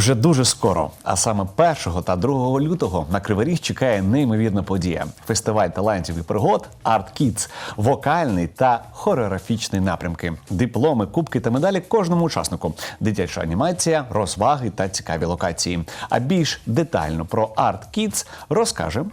Вже дуже скоро, а саме 1 та 2 лютого на Кривий Ріг чекає неймовірна подія: фестиваль талантів і пригод Art Kids, вокальний та хореографічний напрямки, дипломи, кубки та медалі кожному учаснику, дитяча анімація, розваги та цікаві локації. А більш детально про Art Kids розкаже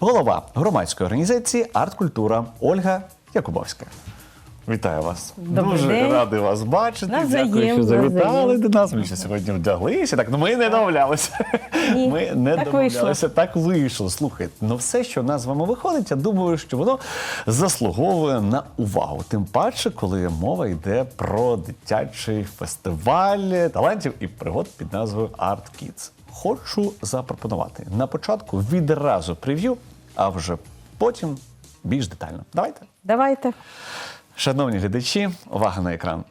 голова громадської організації Арт Культура Ольга Якубовська. Вітаю вас. Добрий Дуже день. радий вас бачити. Навзаєм, Дякую, що завітали до нас. Ми ще сьогодні вдяглися. Так, ну ми не домовлялися. Ні, Ми не так домовлялися. Так вийшло. Слухайте, ну все, що в нас з вами виходить, я думаю, що воно заслуговує на увагу. Тим паче, коли мова йде про дитячий фестиваль талантів і пригод під назвою Art Kids. Хочу запропонувати на початку відразу прев'ю, а вже потім більш детально. Давайте. Давайте. Шановні глядачі, увага на екран.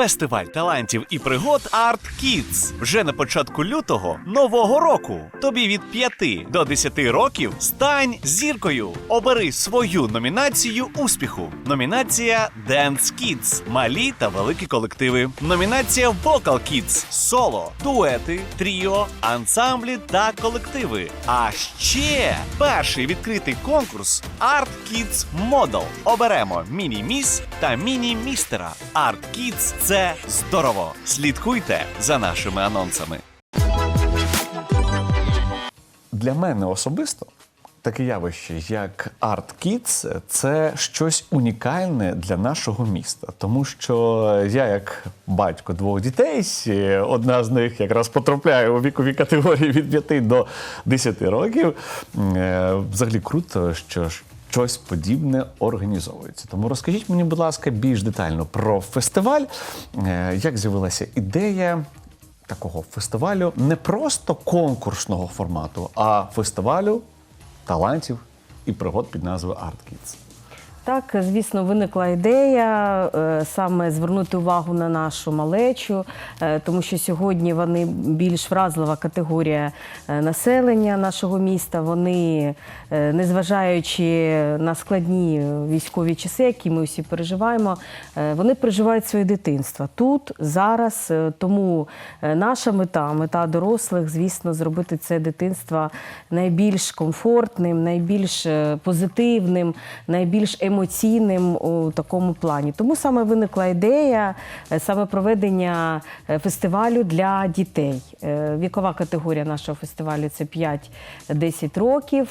Фестиваль талантів і пригод Art Kids вже на початку лютого нового року. Тобі від 5 до 10 років стань зіркою. Обери свою номінацію успіху. Номінація Dance Kids – малі та великі колективи. Номінація Vocal Kids – соло, дуети, тріо, ансамблі та колективи. А ще перший відкритий конкурс Art Kids Model. Оберемо міні-міс та міні-містера. Art Kids – це здорово. Слідкуйте за нашими анонсами. Для мене особисто таке явище, як Art Kids, це щось унікальне для нашого міста. Тому що я, як батько двох дітей, одна з них якраз потрапляє у вікові категорії від 5 до 10 років. Е, Взагалі круто, що. Щось подібне організовується. Тому розкажіть мені, будь ласка, більш детально про фестиваль. Е, Як з'явилася ідея такого фестивалю не просто конкурсного формату, а фестивалю талантів і пригод під назвою Art Kids. Так, звісно, виникла ідея е, саме звернути увагу на нашу малечу, е, тому що сьогодні вони більш вразлива категорія е, населення нашого міста. Вони, незважаючи на складні військові часи, які ми всі переживаємо, вони переживають своє дитинство тут, зараз. Тому наша мета, мета дорослих, звісно, зробити це дитинство найбільш комфортним, найбільш позитивним, найбільш емоційним у такому плані. Тому саме виникла ідея е, саме проведення е, фестивалю для дітей. Е, Вікова категорія нашого фестивалю це 5-10 років.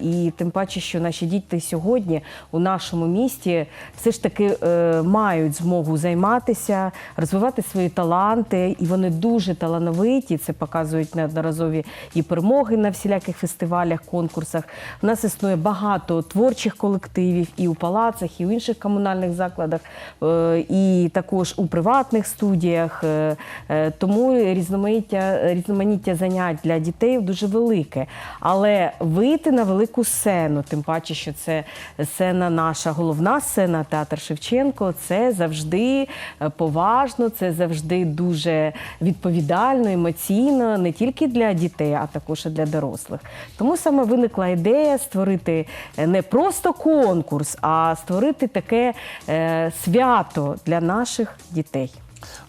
І тим паче, що наші діти сьогодні у нашому місті все ж таки мають змогу займатися, розвивати свої таланти, і вони дуже талановиті. Це показують неодноразові і перемоги на всіляких фестивалях, конкурсах. У нас існує багато творчих колективів і у палацах, і у інших комунальних закладах, е, і також у приватних студіях. Е, е, Тому різноманіття, різноманіття занять для дітей дуже велике. Але вийти на велику сцену, тим паче, що це сцена наша головна сцена, театр Шевченко, це завжди поважно, це завжди дуже відповідально, емоційно, не тільки для дітей, а також і для дорослих. Тому саме виникла ідея створити не просто конкурс, а створити таке е, свято для наших дітей.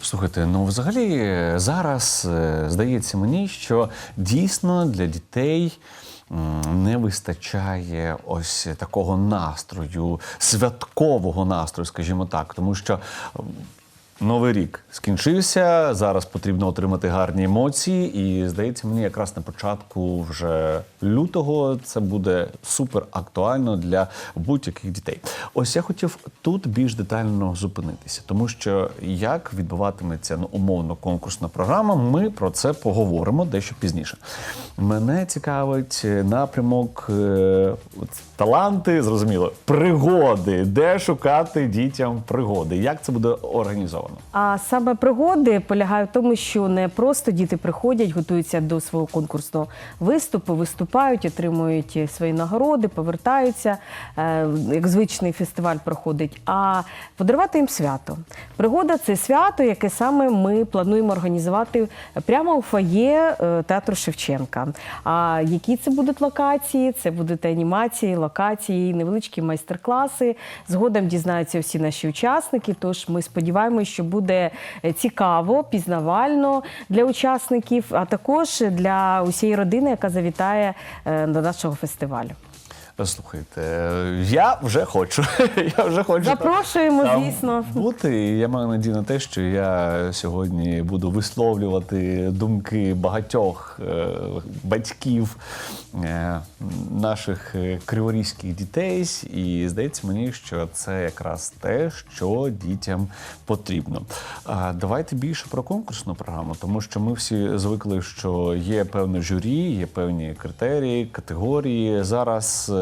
Слухайте, ну взагалі зараз е, здається мені, що дійсно для дітей. Не вистачає ось такого настрою, святкового настрою, скажімо так, тому що Новий рік скінчився. Зараз потрібно отримати гарні емоції, і здається, мені якраз на початку вже лютого це буде супер актуально для будь-яких дітей. Ось я хотів тут більш детально зупинитися, тому що як відбуватиметься ну, умовно конкурсна програма, ми про це поговоримо дещо пізніше. Мене цікавить напрямок е, таланти, зрозуміло, пригоди, де шукати дітям пригоди, як це буде організовано. А саме пригоди полягають в тому, що не просто діти приходять, готуються до свого конкурсного виступу, виступають, отримують свої нагороди, повертаються, е, як звичний фестиваль проходить, а подарувати їм свято. Пригода це свято, яке саме ми плануємо організувати прямо у фоє е, театру Шевченка. А які це будуть локації? Це будуть анімації, локації, невеличкі майстер-класи. Згодом дізнаються всі наші учасники. Тож ми сподіваємося, що буде е, цікаво, пізнавально для учасників, а також для усієї родини, яка завітає е, до нашого фестивалю. Слухайте, я вже хочу. я вже хочу Запрошуємо, там звісно. Бути. І Я маю надію на те, що я сьогодні буду висловлювати думки багатьох е, батьків е, наших е, криворізьких дітей. І здається мені, що це якраз те, що дітям потрібно. А давайте більше про конкурсну програму, тому що ми всі звикли, що є певне журі, є певні критерії, категорії. Зараз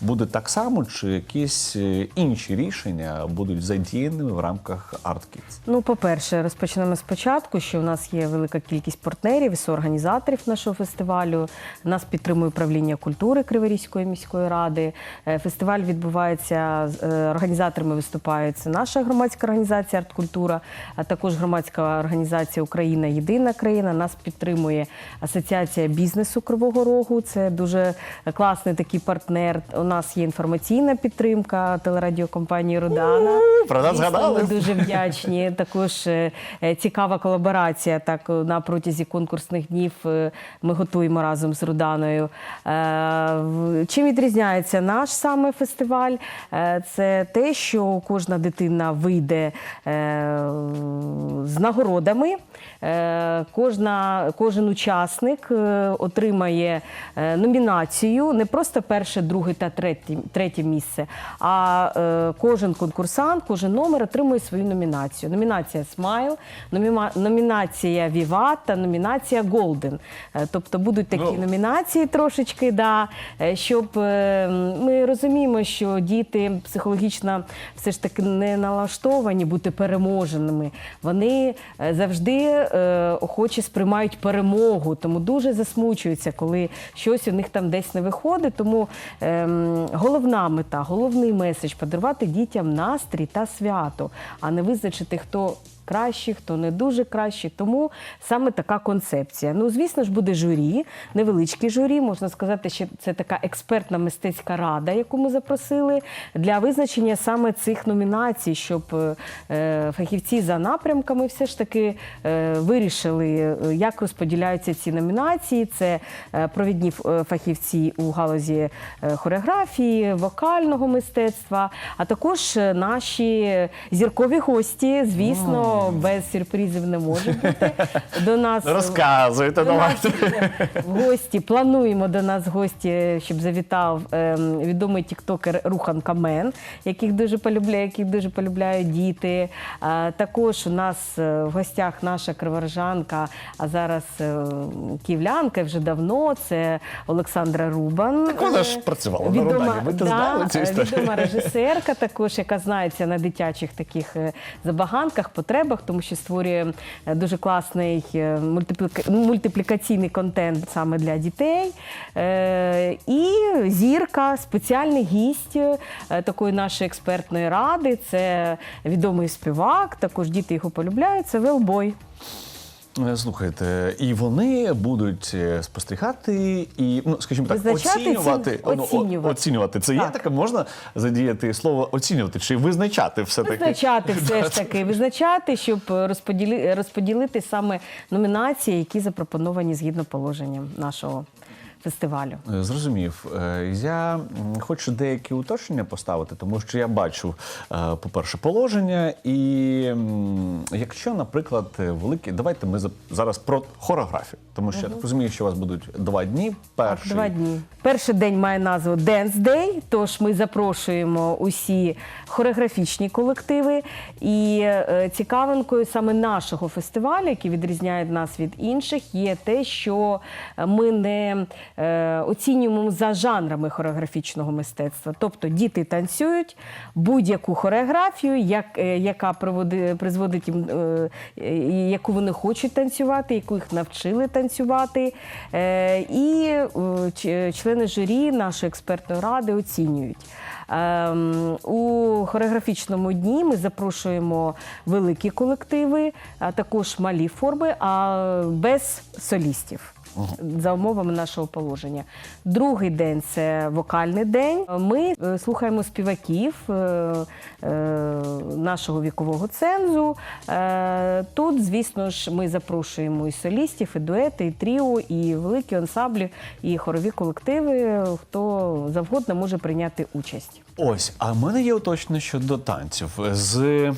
буде так само, чи якісь е, інші рішення будуть задіяними в рамках ArtKids? Ну, по-перше, розпочнемо спочатку, що у нас є велика кількість партнерів і соорганізаторів нашого фестивалю. Нас підтримує управління культури Криворізької міської ради. Е, Фестиваль відбувається е, організаторами виступають наша громадська організація Арткультура, а також громадська організація Україна Єдина країна. Нас підтримує Асоціація бізнесу Кривого Рогу. Це дуже класний такий партнер. У нас є інформаційна підтримка телерадіокомпанії Родана. Про нас згадали. Ми дуже вдячні. Також е, е, цікава колаборація. Так на протязі конкурсних днів е, ми готуємо разом з Руданою. Чим відрізняється наш саме фестиваль? Це те, що кожна дитина вийде з нагородами. Кожна, кожен учасник отримає номінацію не просто перше, друге та третє, третє місце, а е, кожен конкурсант, кожен номер отримує свою номінацію. Номінація Смайл, номінація Віват та номінація Голден. Тобто будуть такі Ну. номінації трошечки, да, е, щоб е, ми розуміємо, що діти психологічно все ж таки не налаштовані бути переможеними. Вони е, завжди е, охоче сприймають перемогу, тому дуже засмучуються, коли щось у них там десь не виходить. Тому ем, головна мета, головний меседж подарувати дітям настрій та свято, а не визначити, хто кращі, хто не дуже кращі. Тому саме така концепція. Ну, звісно ж, буде журі, невеличке журі. Можна сказати, що це така експертна мистецька рада, яку ми запросили для визначення саме цих номінацій, щоб е, фахівці за напрямками все ж таки е, вирішили, е, як розподіляються ці номінації. Це е, провідні е, фахівці у галузі е, хореографії, вокального мистецтва, а також е, наші зіркові гості, звісно, без сюрпризів не може бути. До нас Розказуйте, до нас давайте. гості плануємо до нас гості, щоб завітав ем, відомий тіктокер Рухан Камен, яких дуже полюбляє, яких дуже полюбляють діти. А, також у нас е, в гостях наша криворжанка, а зараз е, київлянка вже давно. Це Олександра Рубан. Так вона ж Е, працювала на Рудані, ви це знали цю е, історію? Відома режисерка, також яка знається на дитячих таких е, забаганках, потребах, тому що створює е, дуже класний е, мультиплікаційний контент саме для дітей. Е, І зірка, спеціальний гість такої нашої експертної ради. Це відомий співак, також діти його полюбляють. Це Велбой. Е, Слухайте, і вони будуть е, спостерігати і, ну скажімо так, Визначати, оцінювати. ці- ну, оцінювати. оцінювати. Це є таке, можна задіяти слово оцінювати чи визначати все таки? Визначати все ж таки, визначати, щоб розподіли, розподілити саме номінації, які запропоновані згідно положенням нашого фестивалю. Е, Зрозумів. Е, Я хочу деякі уточнення поставити, тому що я бачу, е, по-перше, положення, і якщо, наприклад, великі, давайте ми за- зараз про хореографію, тому що я так розумію, що у вас будуть два дні. Перший Два дні. Перший день має назву Dance Day, тож ми запрошуємо усі хореографічні колективи. І цікавинкою саме нашого фестивалю, який відрізняє нас від інших, є те, що ми не оцінюємо за жанрами хореографічного мистецтва. Тобто діти танцюють будь-яку хореографію, як, е, яка призводить їм, е, е, яку вони хочуть танцювати, яку їх навчили танцювати. Е, І е, члени журі нашої експертної ради оцінюють. Ем, У хореографічному дні ми запрошуємо великі колективи, а також малі форми, а без солістів. За умовами нашого положення. Другий день це вокальний день. Ми е, слухаємо співаків е, е, нашого вікового цензу. Тут, звісно ж, ми запрошуємо і солістів, і дуети, і тріо, і великі ансамблі, і хорові колективи. Хто завгодно може прийняти участь. Ось, а в мене є уточнення щодо танців. З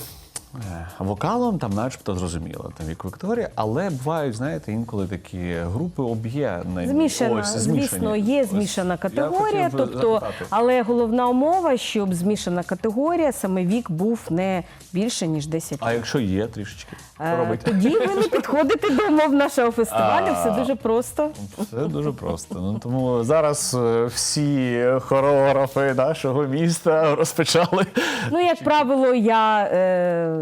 вокалом там, начебто, зрозуміло, там вік Вікторія, але бувають, знаєте, інколи такі групи об'єднані. Змішана, Ось, звісно, є Ось, змішана категорія, хотів тобто, запитати. але головна умова, щоб змішана категорія, саме вік був не більше ніж 10 А якщо є трішечки, що Е? Тоді ви не підходите до умов нашого фестивалю. Все дуже просто. Все дуже просто. Ну тому зараз е, всі хореографи нашого міста розпочали. Ну, як правило, я е, е,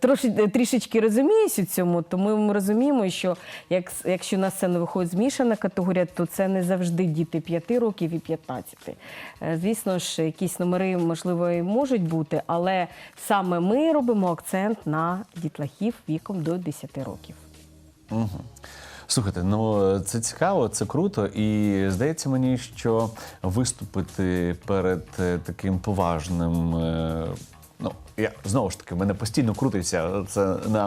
троші, трішечки розуміюсь у цьому, тому ми розуміємо, що як, якщо на сцену виходить змішана категорія, то це не завжди діти 5 років і 15. Е, звісно ж, якісь номери, можливо, і можуть бути, але саме ми робимо акцент на дітлахів віком до 10 років. Слухайте, ну це цікаво, це круто, і здається мені, що виступити перед е, таким поважним. Е, я знову ж таки, мене постійно крутиться це на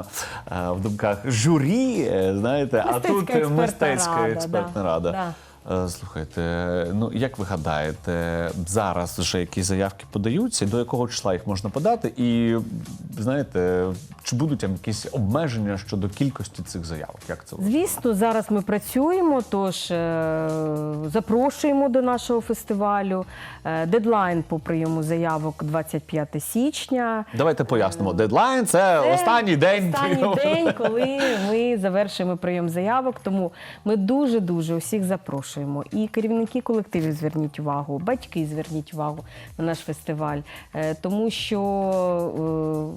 е, в думках журі, Знаєте, мистецька а тут мистецька експертна рада, експертна рада. да. Е, Слухайте, ну як ви гадаєте, зараз вже якісь заявки подаються, до якого числа їх можна подати? І знаєте, чи будуть там якісь обмеження щодо кількості цих заявок? Як це Звісно, зараз ми працюємо, тож е, запрошуємо до нашого фестивалю. Е, дедлайн по прийому заявок 25 січня. Давайте пояснимо. Дедлайн це, Це останній день. Останній прийому. день, коли ми завершуємо прийом заявок. Тому ми дуже дуже усіх запрошуємо. І керівники колективів зверніть увагу, батьки зверніть увагу на наш фестиваль, Е, тому що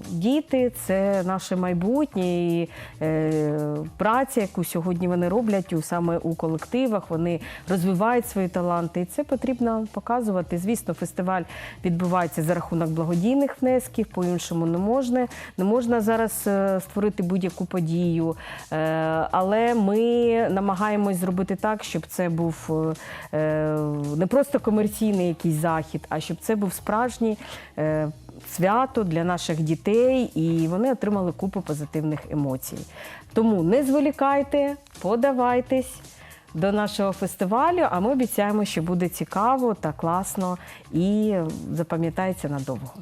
е, діти це наше майбутнє і е, праця, яку сьогодні вони роблять саме у колективах. Вони розвивають свої таланти, і це потрібно показувати. Звісно, фестиваль відбувається за рахунок благодійних внесків, по-іншому не можна. Не можна зараз створити будь-яку подію, але ми намагаємось зробити так, щоб це був е, не просто комерційний якийсь захід, а щоб це був справжній. е, Свято для наших дітей, і вони отримали купу позитивних емоцій. Тому не зволікайте, подавайтесь до нашого фестивалю, а ми обіцяємо, що буде цікаво та класно і запам'ятається надовго.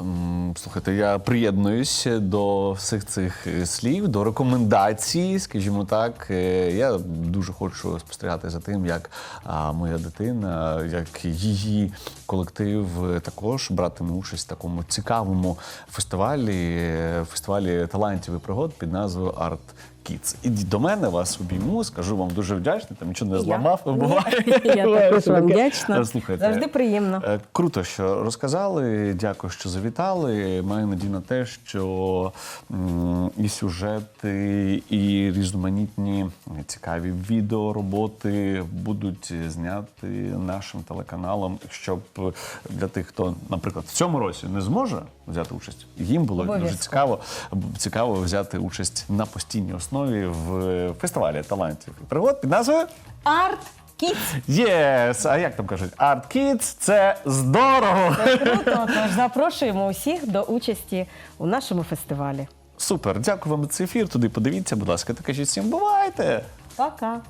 М, Слухайте, я приєднуюсь до всіх цих е, слів, до рекомендацій, скажімо так. Е, Я дуже хочу спостерігати за тим, як моя дитина, як її колектив е, також братиме участь в такому цікавому фестивалі, фестивалі талантів і пригод під назвою Арт. Kids. Ідіть до мене, вас обійму, скажу вам дуже вдячний, там нічого не зламав. Буває. Я також вам вдячна. Е, Слухайте, Завжди приємно. Е, Круто, що розказали. Дякую, що завітали. Маю надію на те, що м, і сюжети, і різноманітні цікаві відеороботи будуть зняті нашим телеканалом, щоб для тих, хто, наприклад, в цьому році не зможе взяти участь, їм було дуже цікаво, цікаво взяти участь на постійній основі в фестивалі талантів і пригод під назвою. Арт Кіт. Єс! А як там кажуть? Art Kids – це здорово! Круто, тож запрошуємо усіх до участі у нашому фестивалі. Супер, дякую вам за цей ефір. Туди подивіться, будь ласка, та кажіть всім бувайте! Пока!